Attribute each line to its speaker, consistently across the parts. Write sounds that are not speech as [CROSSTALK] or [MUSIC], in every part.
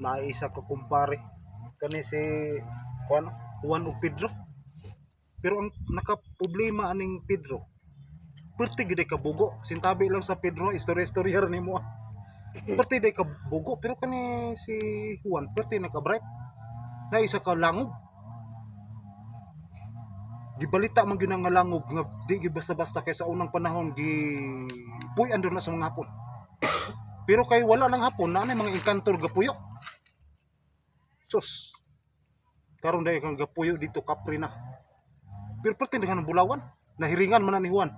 Speaker 1: na isa ka kumpare. Kani si kuan Juan o Pedro. Pero ang nakaproblema aning Pedro perti gid ka bugo sintabi lang sa Pedro istorya istorya rin mo perti day ka bugo pero kani si Juan perti naka bright na isa ka langob gibalita man gyud nga langob nga di gyud basta-basta kay sa unang panahon gi puy andun na sa mga hapon. Pero kay wala nang hapon na mga engkantor gapuyo sus. Karon dahil kang gapuyo dito kapri na. Pati dengan bulawan nahiringan man ni Juan.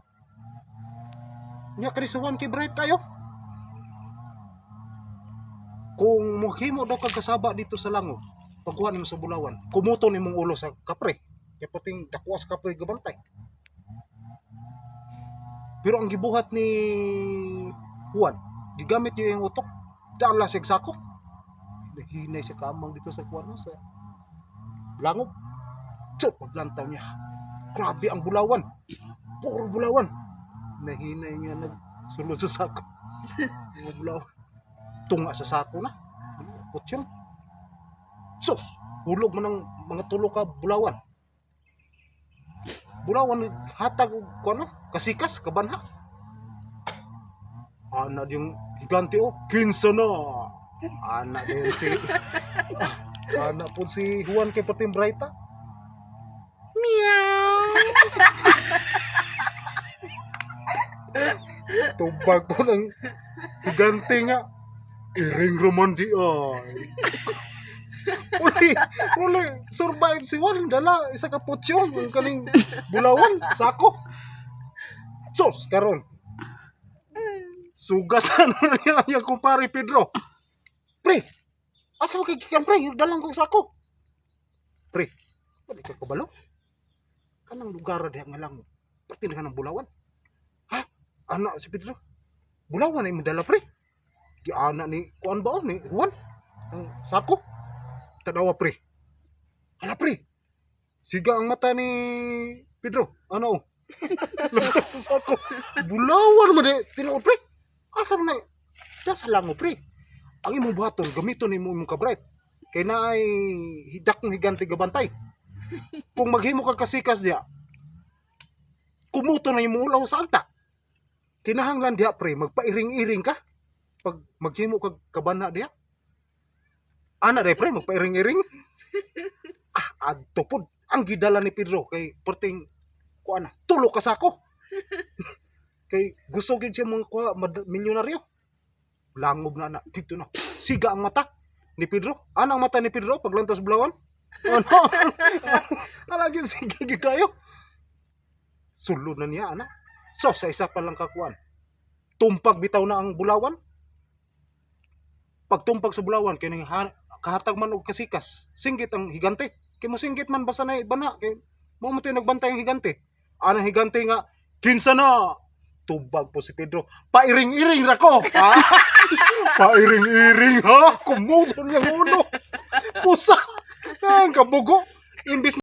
Speaker 1: Nya kani sa Juan kay bright kayo. Kung mughimo daw kag kasaba dito sa langob pagkuha nimo sa bulawan kumuto nimong ulo sa kapre kay pating dakuha sa kapre gabantay. Pero ang gibuhat ni Juan gigamit niya yung utok. Dala sa sako nahinay siya kamang dito sa kuwan sa langob. So paglantaw niya. Grabe ang bulawan. Puro bulawan. Nahinay niya nagsulod sa sako. [LAUGHS] Mga bulawan. Tunga sa sako na. Kutsyon sus! Hulog man ng mga tulo ka bulawan. Bulawan hatag kuno kasikas kabanha. Ana yung higante oh. Kinsa na ana din si ana po si Juan kay Patim Brighta meow tubag po ng higante nga. Iring roman di ay. Uli uli survive si Juan. Dala isa ka putyong ang kaning bulawan sako. Sos karon. Sugatan na [LAUGHS] niya kumpare Pedro pre. Asa mo kikikan pre? Dalang kong sako. Pre wala ka kabalo. Kanang lugar diha nga lang? Pati na ng bulawan. Ha? Anak si Pedro? Bulawan ay madala pre. Di anak ni kuan ba ni Juan? Ang sako. Tanawa pre. Hala pre. Siga ang mata ni Pedro. Ano? [LAUGHS] Lantas sa sako. Bulawan mo di. Tinuod pre. Asa man na? Da sa lango pre ang imong buhaton gamiton nimo imong kabret kay naay hidak ng higante gabantay. Kung maghimo ka kasikas diya kumuto na imong ulaw sa agta kinahanglan diha pre magpairing-iring ka pag maghimo kag kabana diha. Ana day pre magpairing-iring. [LAUGHS] Ah adto pod ang gidala ni Pedro kay perting kuana tulo ka sako [LAUGHS] kay gusto gid siya mga kuha milyonaryo langob na na. Dito na. Siga ang mata ni Pedro. Anang mata ni Pedro paglantas bulawan? [LAUGHS] Ano? Alagi sige kayo. Sulod na niya ana so sa isa pa lang kakuan. Tumpag bitaw na ang bulawan. Pagtumpag sa bulawan kay nang ha- kahatag man og kasikas. Singgit ang higante. Kay mo singgit man basta na bana. Kay mo mo nagbantay ang higante. Anang higante nga kinsa na tubag po si Pedro. Pairing-iring ra ko ha? [LAUGHS] Pairing-iring ha? Kumudon yung ulo. Pusa. Ang kabugo. Imbis